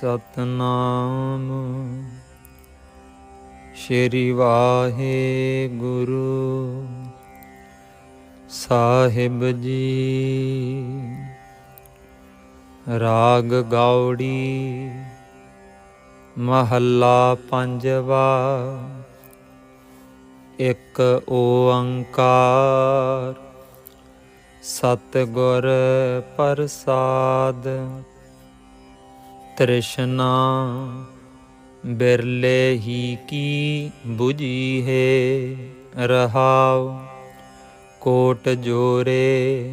ਸਤਨਾਮ। ਸ਼੍ਰੀ ਵਾਹਿਗੁਰੂ ਸਾਹਿਬ ਜੀ ਰਾਗ ਗਾਉੜੀ ਮਹੱਲਾ ਪੰਜਵਾ ਇੱਕ ਓੰਕਾਰ ਸਤਿਗੁਰ ਪ੍ਰਸਾਦ। ਤ੍ਰਿਸ਼ਨਾ, ਬਿਰਲੇ ਹੀ ਕੀ 부ਜੀ ਹੈ ਰਹਾਉ? ਕੋਟ ਜੋਰੇ,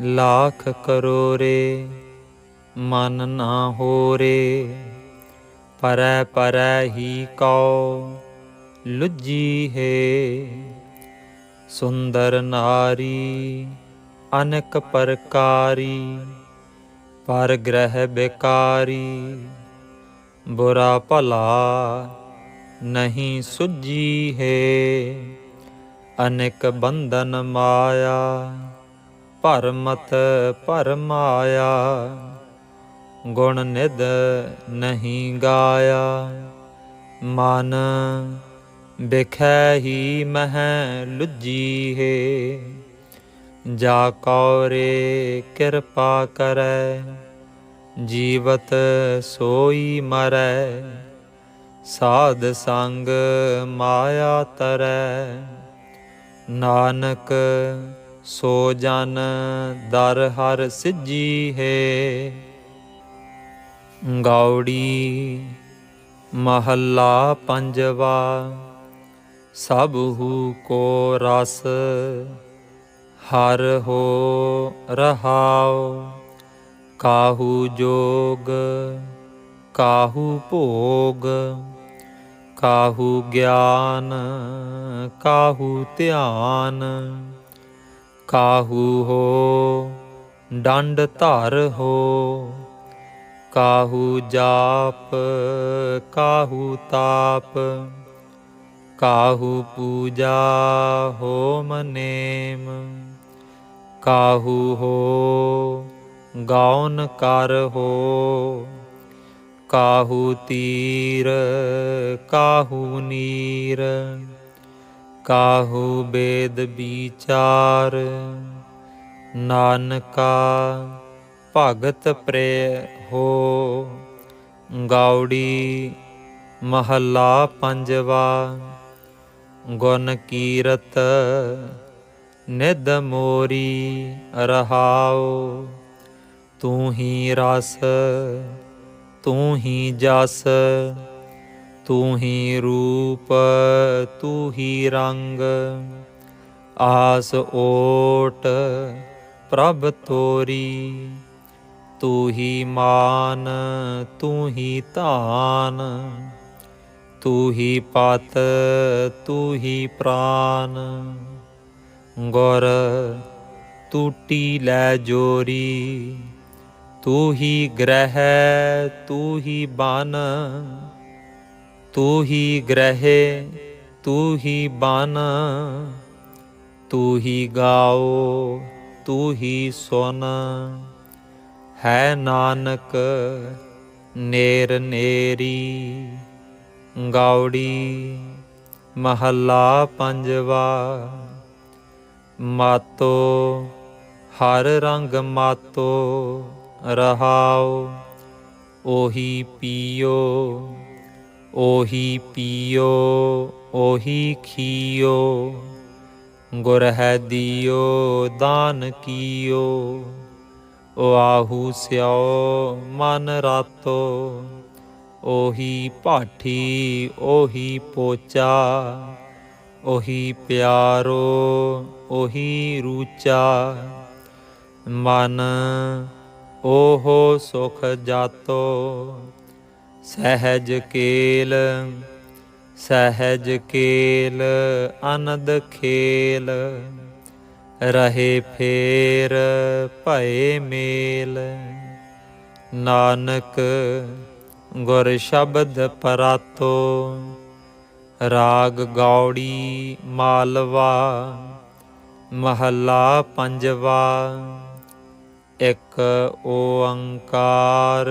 ਲੱਖ ਕਰੋਰੇ, ਮਨ ਨਾ ਹੋਰੇ, ਪਰੈ ਪਰੈ ਹੀ ਕਉ ਲੁਜੀ ਹੈ। ਸੁੰਦਰ ਨਾਰੀ, ਅਨਕ ਪ੍ਰਕਾਰੀ ਪਰ ਗ੍ਰਹਿ ਬੇਕਾਰੀ, ਬੁਰਾ ਭਲਾ ਨਹੀਂ ਸੁਜੀ ਹੈ। ਅਨੇਕ ਬੰਧਨ ਮਾਇਆ, ਭਰਮਤ ਭਰਮਾਇਆ, ਗੁਣ ਨਿਦ ਨਹੀਂ ਗਾਇਆ। ਮਨ ਬਿਖੈ ਹੀ ਮਹਿ ਲੁਜੀ ਹੈ। ਜਾ ਕੌਰੇ ਕਿਰਪਾ ਕਰੈ ਜੀਵਤ ਸੋਈ ਮਰੈ, ਸਾਧ ਸੰਗ ਮਾਇਆ ਤਰੈ। ਨਾਨਕ ਸੋ ਜਨ ਦਰ ਹਰ ਸਿੱਜੀ ਹੈ। ਗੌੜੀ ਮਹੱਲਾ ਪੰਜਵਾ, ਸਭੂ ਕੋ ਰਸ ਹਰ ਹੋ ਰਹਾਉ। ਕਾਹੂ ਜੋਗ, ਕਾਹੂ ਭੋਗ, ਕਾਹੂ ਗਿਆਨ, ਕਾਹੂ ਧਿਆਨ, ਕਾਹੂ ਹੋ, ਡੰਡ ਧਰ ਹੋ, ਕਾਹੂ ਜਾਪ, ਕਾਹੂ ਤਾਪ, ਕਾਹੂ ਪੂਜਾ ਹੋ ਮਨੇਮ, ਕਾਹੂ ਹੋ ਗਾਉਨ ਕਰ ਹੋ। ਕਾਹੂ ਤੀਰ, ਕਾਹੂ ਨੀਰ, ਕਾਹੂ ਬੇਦ ਵਿਚਾਰ। ਨਾਨਕਾ ਭਗਤ ਪ੍ਰੇ ਹੋ। ਗੌੜੀ ਮਹੱਲਾ ਪੰਜਵਾ। ਗੁਣ ਕੀਰਤ ਨਿਦ ਮੋਰੀ ਰਹਾਉ। ਤੂੰ ਹੀ ਰਸ, ਤੂੰ ਹੀ ਜਸ, ਤੂੰ ਹੀ ਰੂਪ, ਤੂੰ ਹੀ ਰੰਗ। ਆਸ ਓਟ ਪ੍ਰਭ ਤੋਰੀ, ਤੂੰ ਹੀ ਮਾਨ, ਤੂੰ ਹੀ ਧਾਨ। ਤੂੰ ਹੀ ਪਤ, ਤੂੰ ਹੀ ਪ੍ਰਾਨ। ਗੁਰ ਟੂਟੀ ਲੈ ਜੋਰੀ ਤੂੰ ਹੀ ਗ੍ਰਹਿ ਤੂੰ ਹੀ ਬਨ ਤੂੰ ਹੀ ਗ੍ਰਹਿ ਤੂੰ ਹੀ ਬਨ ਤੂੰ ਹੀ ਗਾਓ ਤੂੰ ਹੀ ਸੁਨ। ਹੈ ਨਾਨਕ, ਨੇਰ ਨੇਰੀ ਗਾਉੜੀ ਮਹੱਲਾ ਪੰਜਵਾ। ਮਾਤੋ, ਹਰ ਰੰਗ ਮਾਤੋ ਰਹਾਉ, ਉਹੀ ਪੀਓ ਉਹੀ ਪੀਓ, ਉਹੀ ਖੀਓ। ਗੁਰ ਹੈ ਦਿਓ, ਦਾਨ ਕੀਓ ਆਹੂ ਸਿਓ ਮਨ ਰਾਤੋ। ਉਹੀ ਭਾਠੀ, ਉਹੀ ਪੋਚਾ, ਉਹੀ ਪਿਆਰੋ, ਉਹੀ ਰੂਚਾ। ਮਨ ਓਹੋ ਸੁਖ ਜਾਤੋ, ਸਹਿਜ ਕੇਲ ਸਹਿਜ ਕੇਲ, ਅਨੰਦ ਖੇਲ, ਰਹੇ ਫੇਰ ਭਏ ਮੇਲ। ਨਾਨਕ ਗੁਰ ਸ਼ਬਦ ਪਰਾਤੋ, ਰਾਗ ਗੌੜੀ ਮਾਲਵਾ, ਮਹੱਲਾ ਪੰਜਵਾ। ਇੱਕ ਓੰਕਾਰ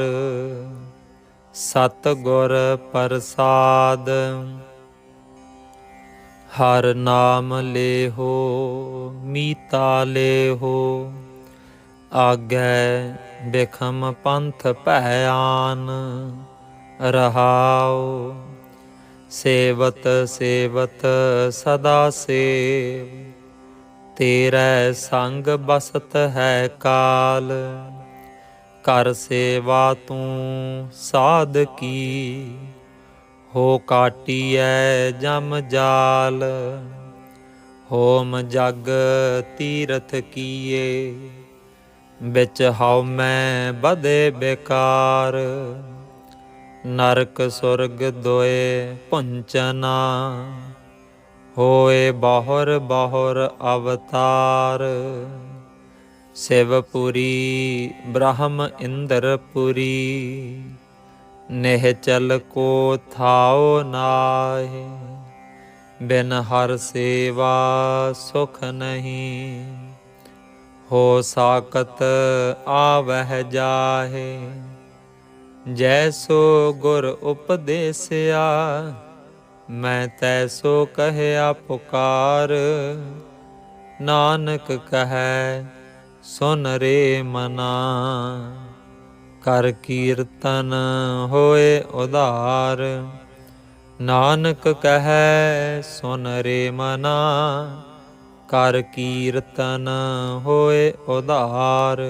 ਸਤ ਗੁਰ ਪ੍ਰਸਾਦ। ਹਰ ਨਾਮ ਲੇਹੋ, ਮੀਤਾ ਲੇਹੋ, ਆਗੈ ਬਿਖਮ ਪੰਥ ਭੈ ਆਨ ਰਹਾਉ। ਸੇਵਤ ਸੇਵਤ ਸਦਾ ਸੇਵ। ਤੇਰੇ ਸੰਗ ਬਸਤ ਹੈ ਕਾਲ। ਕਰ ਸੇਵਾ ਤੂੰ ਸਾਧ ਕੀ। ਹੋ ਕਾਟੀਐ ਜਮ ਜਾਲ। ਹੋਮ ਜਗ ਤੀਰਥ ਕੀਏ। ਵਿੱਚ ਹਉ ਮੈਂ ਬਦੇ ਬੇਕਾਰ। ਨਰਕ ਸੁਰਗ ਦੋਏ ਪੁੰਚਨਾ। ਹੋਏ ਬਹੁਰ ਬਹੁਰ ਅਵਤਾਰ। ਸਿਵਪੁਰੀ ਬ੍ਰਹਮ ਇੰਦਰਪੁਰੀ ਨਹਿ ਚਲ ਕੋ ਥਾਉ ਨਾਹੀ। ਬਿਨ ਹਰ ਸੇਵਾ ਸੁਖ ਨਹੀਂ। ਹੋ ਸਾਕਤ ਆਵਹਿ ਜਾਹੇ। ਜੈਸੋ ਗੁਰ ਉਪਦੇਸਿਆ। ਮੈਂ ਤੈਸੋ ਕਹਿਆ ਪੁਕਾਰ ਨਾਨਕ ਕਹੈ, ਸੁਨ ਰੇ ਮਨਾ। ਕਰ ਕੀਰਤਨ ਹੋਏ ਉਧਾਰ। ਨਾਨਕ ਕਹੈ, ਸੁਨ ਰੇ ਮਨਾ। ਕਰ ਕੀਰਤਨ ਹੋਏ ਉਧਾਰ।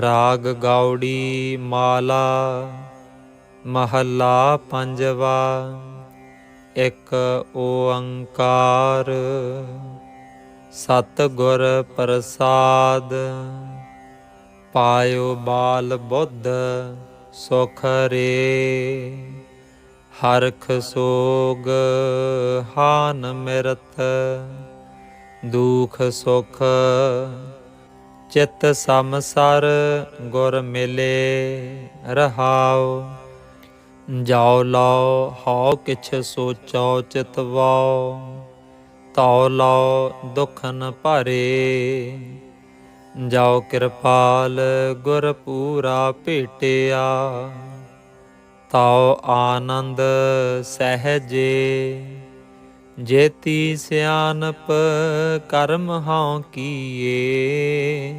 ਰਾਗ ਗੌੜੀ ਮਾਲਾ, ਮਹੱਲਾ ਪੰਜਵਾ। ਇੱਕ ਓੰਕਾਰ ਸਤ ਪ੍ਰਸਾਦ, ਪਾਇਓ ਬਾਲ ਬੁੱਧ ਸੁਖ ਰੇ, ਹਰਖ ਸੋਗ ਹਾਨ ਮਿਰਤ, ਦੁਖ ਸੁਖ ਚਿਤ ਸਮਸਰ ਗੁਰ ਮਿਲੇ ਰਹਾਉ। ਜਾਉ ਲਾਉ, ਹਉ ਕਿਛ ਸੋਚੋ ਚਿਤਵਾਉ ਤਉ ਲਾਉ ਨ ਭਰੇ। ਜਾਉ ਕਿਰਪਾਲ, ਗੁਰ ਪੂਰਾ ਭੇਟਿਆ। ਤਉ ਆਨੰਦ ਸਹਜੇ। ਜੇਤੀ ਸਿਆਨਪ ਕਰਮ ਹਉ ਕੀਏ।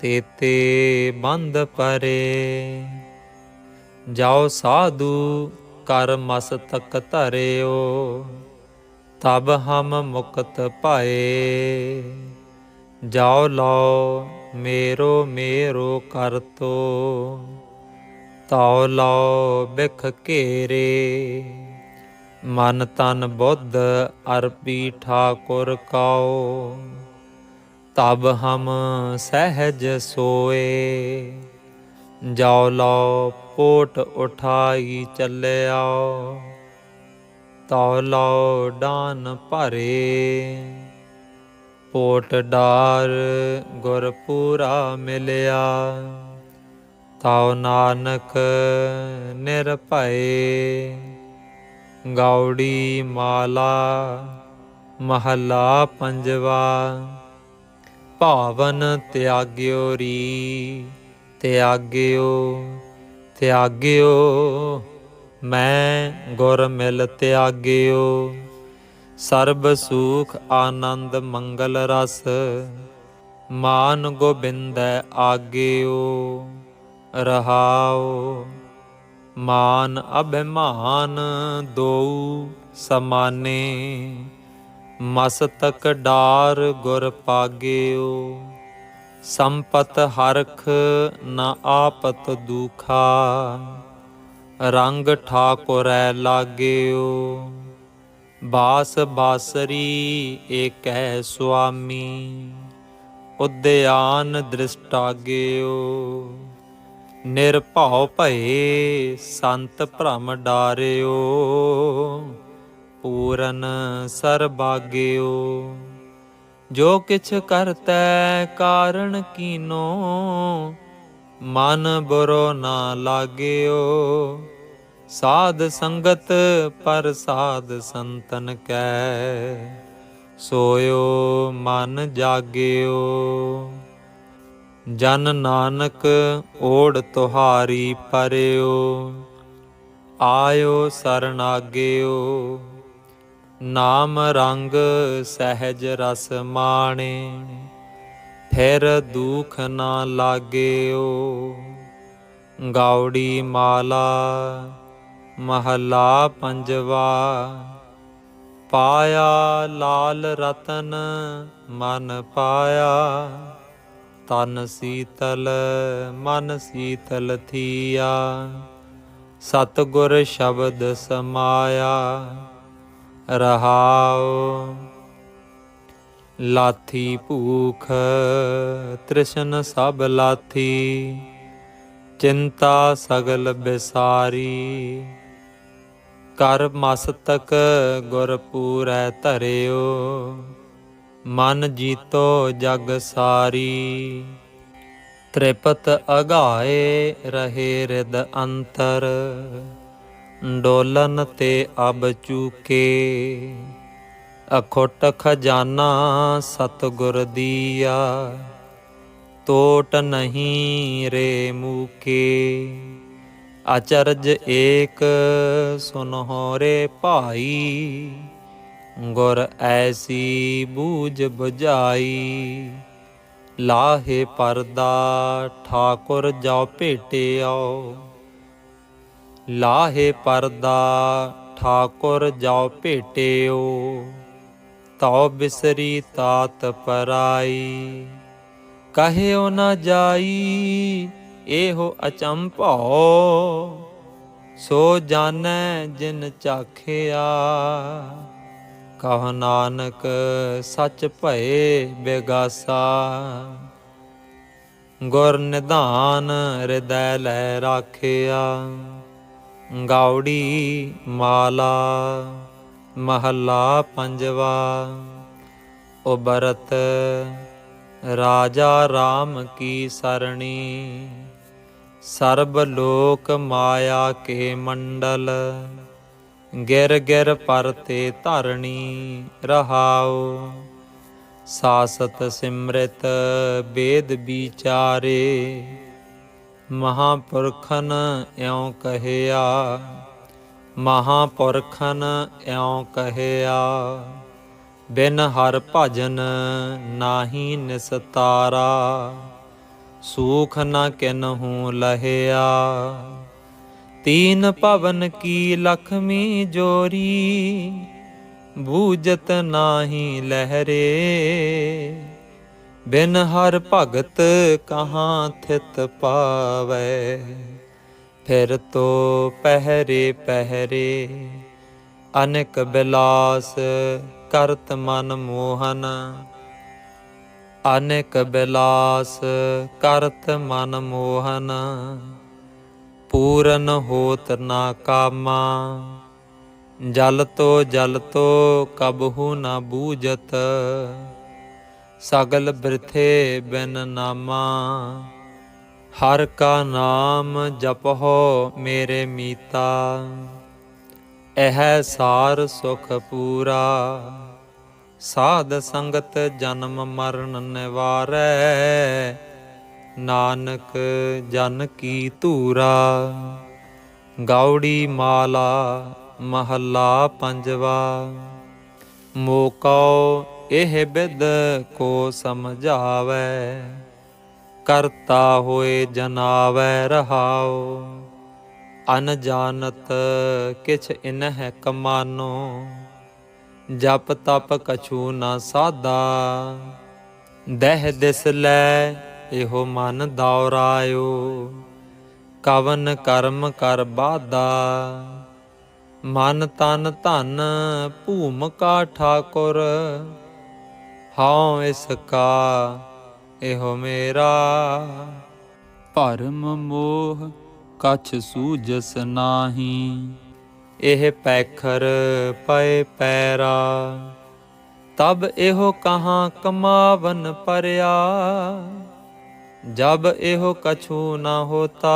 ਤੇਤੇ ਬੰਦ ਪਰੇ। ਜਾਓ ਸਾਧੂ, ਕਰ ਮਸਤਕ ਧਰਿਓ, ਤਬ ਹਮ ਮੁਕਤ ਪਾਏ ਜਾਓ ਲਓ, ਮੇਰੋ ਮੇਰੋ ਕਰਤੋ ਤਉ ਲਓ ਬਿਖ ਘੇਰੇ। ਮਨ ਤਨ ਬੁੱਧ ਅਰਪੀ ਠਾਕੁਰ ਕਾਓ, ਤਬ ਹਮ ਸਹਿਜ ਸੋਏ। ਜਾਉ ਲਓ ਪੋਟ ਉਠਾਈ ਚੱਲਿਆਓ। ਤਉ ਲਓ, ਡਾਨ ਭਰੇ। ਪੋਟ ਡਾਰ ਗੁਰ ਪੂਰਾ ਮਿਲਿਆ। ਤਉ ਨਾਨਕ ਨਿਰਭਏ। ਗੌੜੀ ਮਾਲਾ ਮਹੱਲਾ ਪੰਜਵਾ। ਭਾਵਨ ਤਿਆਗਿਓ ਰੀ। ਤਿਆਗਿਓ ਤਿਆਗਿਓ, ਮੈਂ ਗੁਰ ਮਿਲ ਤਿਆਗਿਓ। ਸਰਬ ਸੁਖ, ਆਨੰਦ, ਮੰਗਲ ਰਸ, ਮਾਨ ਗੋਬਿੰਦੈ ਆਗਿਓ। ਰਹਾਉ ਮਾਨ ਅਭਿਮਾਨ ਦੋਉ ਸਮਾਨੇ, ਮਸਤਕ ਡਾਰ ਗੁਰ ਪਾਗਿਓ। ਸੰਪਤ ਹਰਖ ਨ ਆਪਤ ਦੁਖਾ, ਰੰਗ ਠਾਕੁਰੈ ਲਾਗਿਓ। ਬਾਸ ਬਾਸਰੀ ਏਕੈ ਸੁਆਮੀ ਉਦਿਆਨ ਦ੍ਰਿਸ਼ਟਾਗਿਓ ਨਿਰਭਉ ਭਏ ਸੰਤ ਭ੍ਰਮ ਡਾਰਿਓ, ਪੂਰਨ ਸਰਬਾਗਿਓ ਜੋ ਕਿਛ ਕਰਤੈ ਕਾਰਣ ਕੀਨੋ, ਮਨ ਬੁਰੋ ਨਾ ਲਾਗਿਓ। ਸਾਧ ਸੰਗਤ ਪਰ ਸਾਧ ਸੰਤਨ ਕੈ, ਸੋਇਓ ਮਨ ਜਾਗਿਓ। ਜਨ ਨਾਨਕ ਓੜ ਤੁਹਾਰੀ ਪਰਿਓ, ਆਇਓ ਸਰਨਾਗਿਓ ਨਾਮ ਰੰਗ ਸਹਿਜ ਰਸ ਮਾਣੇ, ਫਿਰ ਦੁਖ ਨਾ ਲਾਗਿਓ। ਗਾਉੜੀ ਮਾਲਾ ਮਹਲਾ ਪੰਜਵਾ, ਪਾਇਆ ਲਾਲ ਰਤਨ ਮਨ ਪਾਇਆ। ਤਨ ਸੀਤਲ ਮਨ ਸੀਤਲ ਥੀਆ, ਸਤਗੁਰ ਸ਼ਬਦ ਸਮਾਇਆ। ਰਹਾਉ। ਲਾਥੀ ਭੂਖ ਤ੍ਰਿਸ਼ਨ ਸਭ ਲਾਥੀ, ਚਿੰਤਾ ਸਗਲ ਬਿਸਾਰੀ। ਕਰ ਮਸਤਕ ਗੁਰ ਪੂਰੈ ਧਰਿਓ, ਮਨ ਜੀਤੋ ਜਗ ਸਾਰੀ। ਤ੍ਰਿਪਤ ਅਗਾਏ ਰਹੇ ਰਿਦ ਅੰਤਰ। ਡੋਲਨ ਤੇ ਅਬ ਚੂਕੇ। ਅਖੋਟ ਖਜ਼ਾਨਾ ਸਤਗੁਰ ਦੀਆ ਟੋਟ ਨਹੀਂ ਰੇ ਮੂਕੇ। ਅਚਰਜ ਏਕ ਸੁਨਹੁ ਰੇ ਭਾਈ, ਗੁਰ ਐਸੀ ਬੂਝ ਬੁਝਾਈ। ਲਾਹੇ ਪਰਦਾ ਠਾਕੁਰ ਜਾਉ ਭੇਟਿਓ ਲਾਹੇ ਪਰਦਾ ਠਾਕੁਰ ਜਾਉ ਭੇਟਿਓ, ਤਉ ਬਿਸਰੀ ਤਾਤ ਪਰਾਈ। ਕਹਿਓ ਨਾ ਜਾਈ, ਇਹੋ ਅਚੰਭਉ ਸੋ ਜਾਣੈ ਜਿਨ ਚਾਖਿਆ। ਕਹ ਨਾਨਕ, ਸੱਚ ਭਏ ਬੇਗਾਸਾ। ਗੁਰ ਨਿਧਾਨ ਹਿਰਦੈ ਲੈ ਰਾਖਿਆ। ਗਾਉੜੀ ਮਾਲਾ ਮਹੱਲਾ ਪੰਜਵਾ ਉਬਰਤ ਰਾਜਾ RAM ਕੀ ਸਰਣੀ, ਸਰਬ ਲੋਕ ਮਾਇਆ ਕੇ ਮੰਡਲ, ਗਿਰ ਗਿਰ ਪਰਤੇ ਧਰਣੀ ਰਹਾਉ, ਸਾਸਤ ਸਿਮ੍ਰਿਤ ਬੇਦ ਵਿਚਾਰੇ ਮਹਾਪੁਰਖਨ ਇਉਂ ਕਹਿਆ, ਮਹਾਪੁਰਖਨ ਇਉਂ ਕਹਿਆ, ਬਿਨ ਹਰ ਭਜਨ ਨਾਹੀ ਨਿਸਤਾਰਾ, ਸੂਖ ਨ ਕਿਨਹੂ ਲਹਿਆ। ਤੀਨ ਭਵਨ ਕੀ ਲਖਮੀ ਜੋਰੀ ਬੂਜਤ ਨਾਹੀ ਲਹਿਰੇ। ਬਿਨ ਹਰ ਭਗਤ ਕਹਾਂ ਥਿਤ ਪਾਵੈ। ਫਿਰ ਤੋ ਪਹਿਰੇ ਪਹਿਰੇ ਅਨਕ ਬਿਲਾਸ ਕਰਤ ਮਨ ਮੋਹਨ। ਅਨਕ ਬਿਲਾਸ ਕਰਤ ਮਨ ਮੋਹਨ। ਪੂਰਨ ਹੋਤ ਨਾ ਕਾਮਾ। ਜਲ ਤੋ ਜਲ ਤੋ ਕਬਹੂ ਨਾ ਬੂਜਤ ਸਗਲ ਬ੍ਰਿਥੇ ਬਿਨ ਨਾਮਾ, ਹਰ ਕਾ ਨਾਮ ਜਪਹੁ ਮੇਰੇ ਮੀਤਾ। ਇਹ ਸਾਰ ਸੁਖ ਪੂਰਾ, ਸਾਧ ਸੰਗਤ ਜਨਮ ਮਰਨ ਨਿਵਾਰੈ। ਨਾਨਕ ਜਨ ਕੀ ਧੂਰਾ, ਗਾਉੜੀ ਮਾਲਾ ਮਹੱਲਾ ਪੰਜਵਾ। ਮੋਕਉ ਇਹ ਬਿਦ ਕੋ ਸਮਝਾਵੈ, ਕਰਤਾ ਹੋਏ ਜਨਾਵੈ ਰਹਾਉ। ਅਨਜਾਨਤ ਕਿਛ ਇਨਹਿ ਕਮਾਨੋ, ਜਪ ਤਪ ਕਛੂ ਨਾ ਸਾਦਾ ਦਹਿ ਦਿਸ ਲੈ ਇਹੋ ਮਨ ਦੌਰਾਇਓ, ਕਵਨ ਕਰਮ ਕਰ ਬਾਦਾ ਮਨ ਤਨ ਧਨ ਭੂਮ ਕਾ ਠਾਕੁਰ ਹਉ ਇਸ ਕਾ ਇਹੋ ਮੇਰਾ। ਭਰਮ ਮੋਹ ਕਛ ਸੂਜਸ ਨਾਹੀ। ਇਹ ਪੈਖਰ ਪਏ ਪੈਰਾ ਤਬ ਇਹੋ ਕਹਾਂ ਕਮਾਵਨ ਪਰਿਆ। ਜਬ ਇਹੋ ਕਛੂ ਨਾ ਹੋਤਾ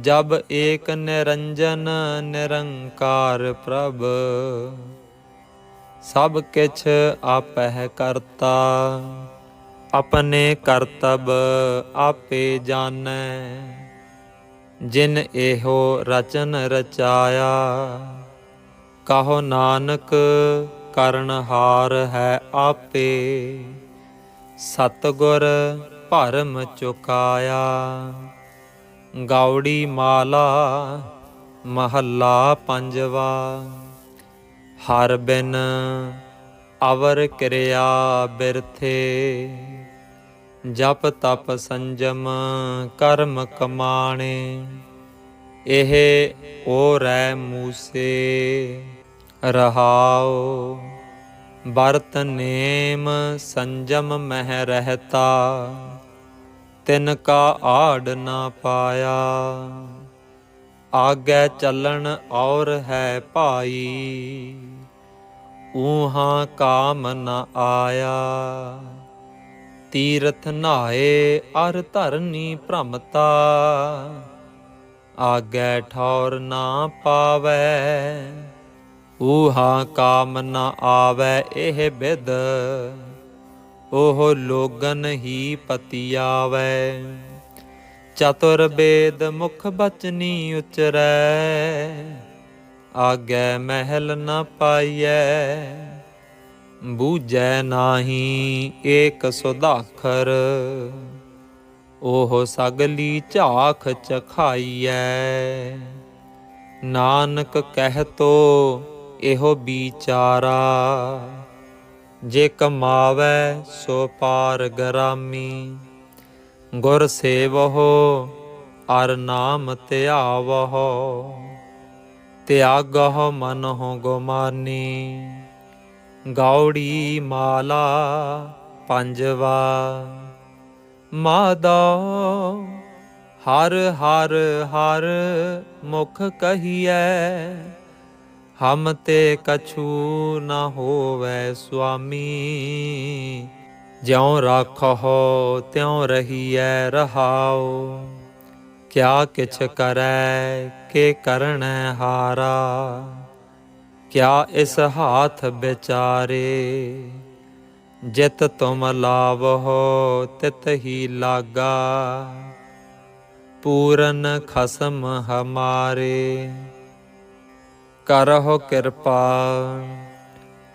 ਜਬ ਏਕ ਨਿਰੰਜਨ ਨਿਰੰਕਾਰ ਪ੍ਰਭ। ਸਭ ਕਿਛ ਆਪਹਿ ਕਰਤਾ। ਆਪਣੇ ਕਰਤਬ ਆਪੇ ਜਾਣੈ। ਜਿਨ ਇਹੋ ਰਚਨ ਰਚਾਇਆ, ਕਹੋ ਨਾਨਕ ਕਰਨਹਾਰ ਹੈ ਆਪੇ। ਸਤਗੁਰ ਭਰਮ ਚੁਕਾਇਆ, ਗਾਉੜੀ ਮਾਲਾ ਮਹੱਲਾ ਪੰਜਵਾ। ਹਰ ਬਿਨ ਅਵਰ ਕਿਰਿਆ ਬਿਰਥੇ। ਜਪ ਤਪ ਸੰਜਮ ਕਰਮ ਕਮਾਣੇ, ਇਹ ਓ ਰੈ ਮੂਸੇ ਰਹਾਓ ਵਰਤ ਨੇਮ ਸੰਜਮ ਮਹਿ ਰਹਤਾ, ਤਿਨ ਕਾ ਆੜ ਨਾ ਪਾਇਆ। ਆਗੇ ਚੱਲਣ ਔਰ ਹੈ ਭਾਈ। ਊਹਾਂ ਕਾਮ ਨ ਆਇਆ। ਤੀਰਥ ਨਹਾਏ ਅਰ ਧਰਨੀ ਭ੍ਰਮਤਾ। ਆਗੇ ਠੌਰ ਨਾ ਪਾਵੈ। ਊਹਾ ਕਾਮ ਨ ਆਵੈ ਇਹ ਬਿਦ। ਉਹ ਲੋਗਨ ਹੀ ਪਤੀ ਪਤਿਆਵੈ। ਚਤੁਰ ਬੇਦ ਮੁਖ ਬਚਨੀ ਉਚਰੈ। ਆਗੈ ਮਹਿਲ ਨ ਪਾਈਐ। ਬੂਝੈ ਨਾਹੀ ਏਕ ਸੁਧਾਖਰ ਉਹ ਸਗਲੀ ਝਾਖ ਚਖਾਈਐ। ਨਾਨਕ ਕਹਿਤੋ ਇਹੋ ਵਿਚਾਰਾ ਜੇ ਕਮਾਵੈ ਸੋ ਪਾਰ ਗਰਾਮੀ। ਗੁਰ ਸੇਵਹੁ, ਅਰ ਨਾਮ ਧਿਆਵਹੁ। ਤਿਆਗਹੁ ਮਨਹੁ ਗੁਮਾਨੀ। ਗੌੜੀ ਮਾਲਾ ਪੰਜਵਾ। ਮਾਦਾ, ਹਰ ਹਰ ਹਰ ਮੁਖ ਕਹੀਐ। ਹਮ ਤੇ ਕਛੂ ਨਾ ਹੋਵੈ ਸੁਆਮੀ। ਜਿਉ ਰਾਖੋ ਤਿਉ ਰਹੀਐ ਰਹਾਉ। ਕਿਆ ਕਿਛ ਕਰੈ, ਕੇ ਕਰਣੈ ਹਾਰਾ। ਕਿਆ ਇਸ ਹਾਥ ਵਿਚਾਰੇ, ਜਿਤ ਤੁਮ ਲਾਵਹੁ, ਤਿਤ ਹੀ ਲਾਗਾ। ਪੂਰਨ ਖਸਮ ਹਮਾਰੇ, ਕਰਹੁ ਕਿਰਪਾ।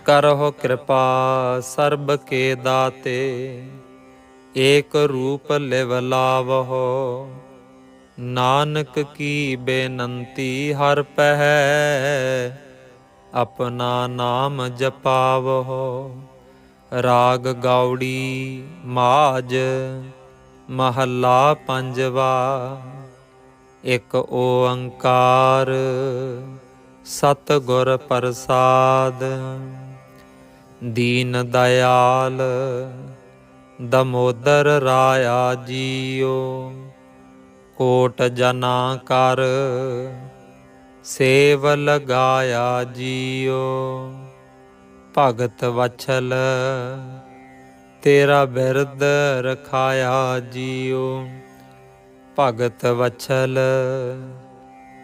ਕਰਹੁ ਕਿਰਪਾ ਸਰਬ ਕੇ ਦਾਤੇ, ਏਕ ਰੂਪ ਲਿਵ ਲਾਵਹੁ। ਨਾਨਕ ਕੀ ਬੇਨੰਤੀ ਹਰ ਪਹਿ, ਆਪਣਾ ਨਾਮ ਜਪਾਵਹੁ। ਰਾਗ ਗੌੜੀ ਮਾਜ ਮਹੱਲਾ ਪੰਜਵਾ, ਇੱਕ ਓੰਕਾਰ ਸਤ ਗੁਰ ਪ੍ਰਸਾਦ। ਦੀਨ ਦਇਆਲ, ਦਮੋਦਰ ਰਾਇਆ ਜੀਓ। ਕੋਟ ਜਨਾ ਕਰ, ਸੇਵ ਲਗਾਇਆ ਜੀਓ। ਭਗਤ ਵਛਲ, ਤੇਰਾ ਬਿਰਦ ਰਖਾਇਆ ਜੀਓ। ਭਗਤ ਵਛਲ,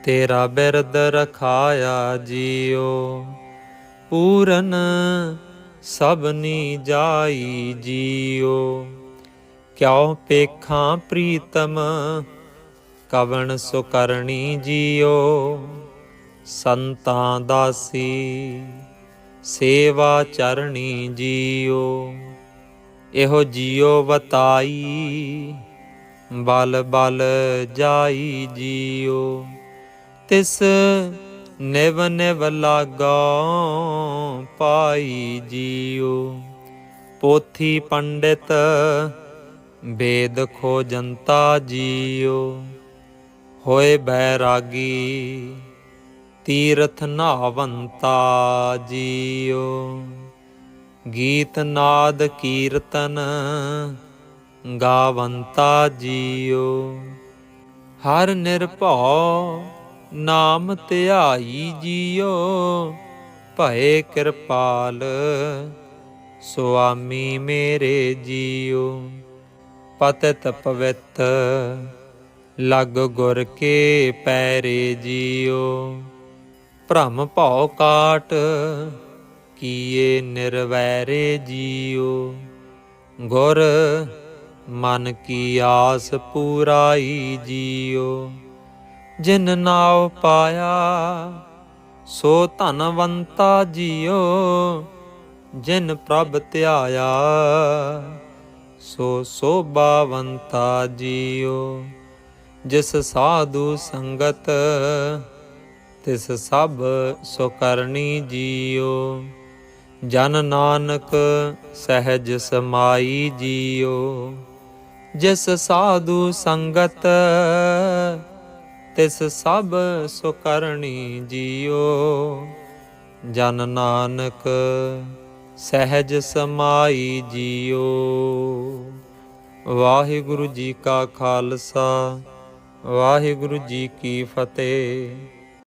ਤੇਰਾ ਬਿਰਦ ਰਖਾਇਆ ਜੀਓ। ਪੂਰਨ ਸਭਨੀ ਜਾਈ ਜੀਓ। ਕਿਉ ਪੇਖਾਂ ਪ੍ਰੀਤਮ, ਕਵਣ ਸੁਕਰਣੀ ਜੀਓ। ਸੰਤਾਂ ਦਾਸੀ, ਸੇਵਾ ਚਰਣੀ ਜੀਓ। ਇਹੋ ਜੀਓ ਵਤਾਈ ਬਲ ਬਲ ਜਾਈ ਜੀਓ। ਤਿਸ ਨਿਵ ਨਿਵ ਲਾਗਾ ਪਾਈ ਜੀਓ ਪੋਥੀ ਪੰਡਿਤ ਵੇਦ ਖੋਜੰਤਾ ਜੀਓ ਹੋਏ ਬੈਰਾਗੀ ਤੀਰਥ ਨਾਵੰਤਾ ਜੀਓ ਗੀਤ ਨਾਦ ਕੀਰਤਨ ਗਾਵੰਤਾ ਜੀਓ ਹਰ ਨਿਰਭਉ ਨਾਮ ਧਿਆਈ ਜੀਓ, ਭਏ ਕਿਰਪਾਲ, ਸੁਆਮੀ ਮੇਰੇ ਜੀਓ। ਪਤਿਤ ਪਵਿੱਤ, ਲਗ ਗੁਰ ਕੇ ਪੈਰੇ ਜੀਓ। ਭ੍ਰਮ ਭਉ ਕਾਟ, ਕੀਏ ਨਿਰਵੈਰੇ ਜੀਓ। ਗੁਰ ਮਨ ਕੀ ਆਸ ਪੂਰਾਈ ਜੀਓ। ਜਿਨ ਨਾਉ ਪਾਇਆ, ਸੋ ਧਨਵੰਤਾ ਜੀਓ, ਜਿਨ ਪ੍ਰਭ ਧਿਆਇਆ, ਸੋ ਸੋਭਾਵੰਤਾ ਜੀਓ। ਜਿਸ ਸਾਧੂ ਸੰਗਤ, ਤਿਸ ਸਭ ਸੋ ਕਰਨੀ ਜੀਓ। ਜਨ ਨਾਨਕ ਸਹਿਜ ਸਮਾਈ ਜੀਓ। ਜਿਸ ਸਾਧੂ ਸੰਗਤ ਤਿਸ ਸਭ ਸੋ ਕਰਨੀ ਜੀਓ। ਜਨ ਨਾਨਕ ਸਹਿਜ ਸਮਾਈ ਜੀਓ। ਵਾਹਿਗੁਰੂ ਜੀ ਕਾ ਖਾਲਸਾ, ਵਾਹਿਗੁਰੂ ਜੀ ਕੀ ਫਤਿਹ।